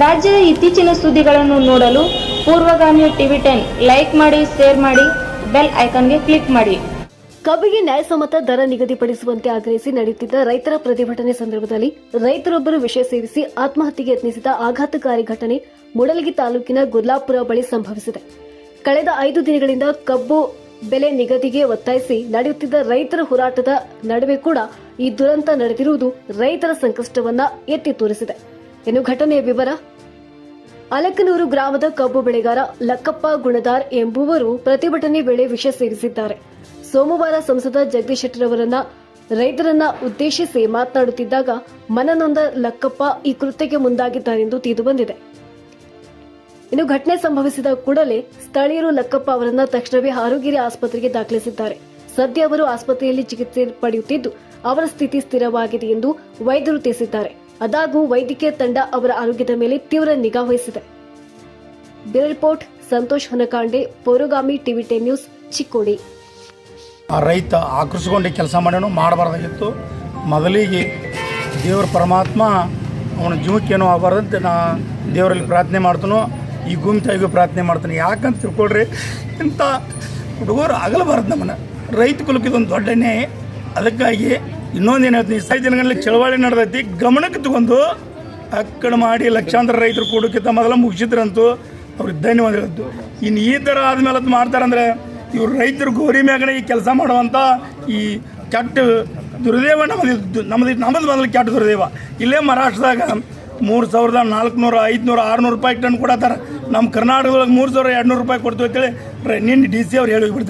ರಾಜ್ಯದ ಇತ್ತೀಚಿನ ಸುದ್ದಿಗಳನ್ನು ನೋಡಲು ಪೂರ್ವಗಾಮಿ ಟಿವಿ ಟೆನ್ ಲೈಕ್ ಮಾಡಿ, ಶೇರ್ ಮಾಡಿ, ಬೆಲ್ ಐಕಾನ್ಗೆ ಕ್ಲಿಕ್ ಮಾಡಿ. ಕಬ್ಬಿಗೆ ನ್ಯಾಯಸಮ್ಮತ ದರ ನಿಗದಿಪಡಿಸುವಂತೆ ಆಗ್ರಹಿಸಿ ನಡೆಯುತ್ತಿದ್ದ ರೈತರ ಪ್ರತಿಭಟನೆ ಸಂದರ್ಭದಲ್ಲಿ ರೈತರೊಬ್ಬರು ವಿಷಯ ಸೇವಿಸಿ ಆತ್ಮಹತ್ಯೆಗೆ ಯತ್ನಿಸಿದ ಆಘಾತಕಾರಿ ಘಟನೆ ಮೂಡಲಗಿ ತಾಲೂಕಿನ ಗುರ್ಲಾಪುರ ಬಳಿ ಸಂಭವಿಸಿದೆ. ಕಳೆದ ಐದು ದಿನಗಳಿಂದ ಕಬ್ಬು ಬೆಲೆ ನಿಗದಿಗೆ ಒತ್ತಾಯಿಸಿ ನಡೆಯುತ್ತಿದ್ದ ರೈತರ ಹೋರಾಟದ ನಡುವೆ ಕೂಡ ಈ ದುರಂತ ನಡೆದಿರುವುದು ರೈತರ ಸಂಕಷ್ಟವನ್ನ ಎತ್ತಿ ತೋರಿಸಿದೆ. ಇನ್ನು ಘಟನೆಯ ವಿವರ ಅಲಕನೂರು ಗ್ರಾಮದ ಕಬ್ಬು ಬೆಳೆಗಾರ ಲಕ್ಕಪ್ಪ ಗುಣದಾರ್ ಎಂಬುವರು ಪ್ರತಿಭಟನೆ ವೇಳೆ ವಿಷ ಸೇರಿಸಿದ್ದಾರೆ. ಸೋಮವಾರ ಸಂಸದ ಜಗದೀಶ್ ಶೆಟ್ಟರ್ ಅವರನ್ನ ರೈತರನ್ನ ಉದ್ದೇಶಿಸಿ ಮಾತನಾಡುತ್ತಿದ್ದಾಗ ಮನನೊಂದ ಲಕ್ಕಪ್ಪ ಈ ಕೃತ್ಯಕ್ಕೆ ಮುಂದಾಗಿದ್ದಾರೆಂದು ತಿಳಿದು ಬಂದಿದೆ. ಇನ್ನು ಘಟನೆ ಸಂಭವಿಸಿದ ಕೂಡಲೇ ಸ್ಥಳೀಯರು ಲಕ್ಕಪ್ಪ ಅವರನ್ನ ತಕ್ಷಣವೇ ಆರೋಗ್ಯ ಆಸ್ಪತ್ರೆಗೆ ದಾಖಲಿಸಿದ್ದಾರೆ. ಸದ್ಯ ಅವರು ಆಸ್ಪತ್ರೆಯಲ್ಲಿ ಚಿಕಿತ್ಸೆ ಪಡೆಯುತ್ತಿದ್ದು ಅವರ ಸ್ಥಿತಿ ಸ್ಥಿರವಾಗಿದೆ ಎಂದು ವೈದ್ಯರು ತಿಳಿಸಿದ್ದಾರೆ. ಅದಾಗೂ ವೈದ್ಯಕೀಯ ತಂಡ ಅವರ ಆರೋಗ್ಯದ ಮೇಲೆ ತೀವ್ರ ನಿಗಾ ವಹಿಸಿದೆ. Report, Santosh Honakande, Paurogami TV ten news, Chikkodi. ಆ ರೈತ ಆಕರ್ಷಿಕೊಂಡು ಕೆಲಸ ಮಾಡೋಣ ಮಾಡಬಾರ್ದಾಗಿತ್ತು. ಮೊದಲಿಗೆ ದೇವರ ಪರಮಾತ್ಮ ಅವನ ಜೀವಕ್ಕೇನೋ ಆಗಬಾರ್ದಂತೆ ನಾ ದೇವರಲ್ಲಿ ಪ್ರಾರ್ಥನೆ ಮಾಡ್ತಾನೋ, ಈ ಭೂಮಿ ತಾಯಿಗೂ ಪ್ರಾರ್ಥನೆ ಮಾಡ್ತಾನೆ, ಯಾಕಂತ ತಿಳ್ಕೊಳ್ರಿ. ಇಂಥ ಹುಡುಗರು ಆಗಲಬಾರ್ದು ನಮ್ಮನ್ನು. ರೈತ ಕುಲಕ್ಕೆ ಇದೊಂದು ದೊಡ್ಡ ಅದಕ್ಕಾಗಿ ಇನ್ನೊಂದೇನು ಹೇಳ್ತೀನಿ ಸಾಯಿ ದಿನಗಳಲ್ಲಿ ಚಳವಳಿ ನಡೆದೈತಿ. ಗಮನಕ್ಕೆ ತಗೊಂಡು ಅಕ್ಕಡ ಮಾಡಿ ಲಕ್ಷಾಂತರ ರೈತರು ಕೊಡೋಕ್ಕಿಂತ ಮೊದಲ ಮುಗಿಸಿದ್ರಂತೂ ಅವ್ರು ಧನ್ಯವಾದ ಹೇಳಿದ್ದು ಇನ್ನು ಈ ಥರ ಆದಮೇಲೆ ಅದು ಮಾಡ್ತಾರಂದ್ರೆ ಇವ್ರು ರೈತರು ಗೋರಿ ಮ್ಯಾಗಡೆ ಈ ಕೆಲಸ ಮಾಡುವಂಥ ಈ ಕೆಟ್ಟ ದುರ್ದೇವ ನಮ್ಮದು ನಮ್ಮದು ನಮ್ಮದು ಮೊದಲು ಕೆಟ್ಟ ದುರ್ದೇವ. ಇಲ್ಲೇ ಮಹಾರಾಷ್ಟ್ರದಾಗ ಮೂರು ಸಾವಿರದ ನಾಲ್ಕುನೂರ, ಐದುನೂರ, ಆರುನೂರು ರೂಪಾಯಿ ಟನ್ ಕೊಡತ್ತಾರ. ನಮ್ಮ ಕರ್ನಾಟಕದೊಳಗೆ ಮೂರು ಸಾವಿರ ಎರಡು ನೂರು ರೂಪಾಯಿ ಕೊಡ್ತೀವಿ ಅಂತೇಳಿ ನಿನ್ನೆ ಡಿ ಸಿ ಅವ್ರು ಹೇಳಿ ಬಿಡ್ತಾರೆ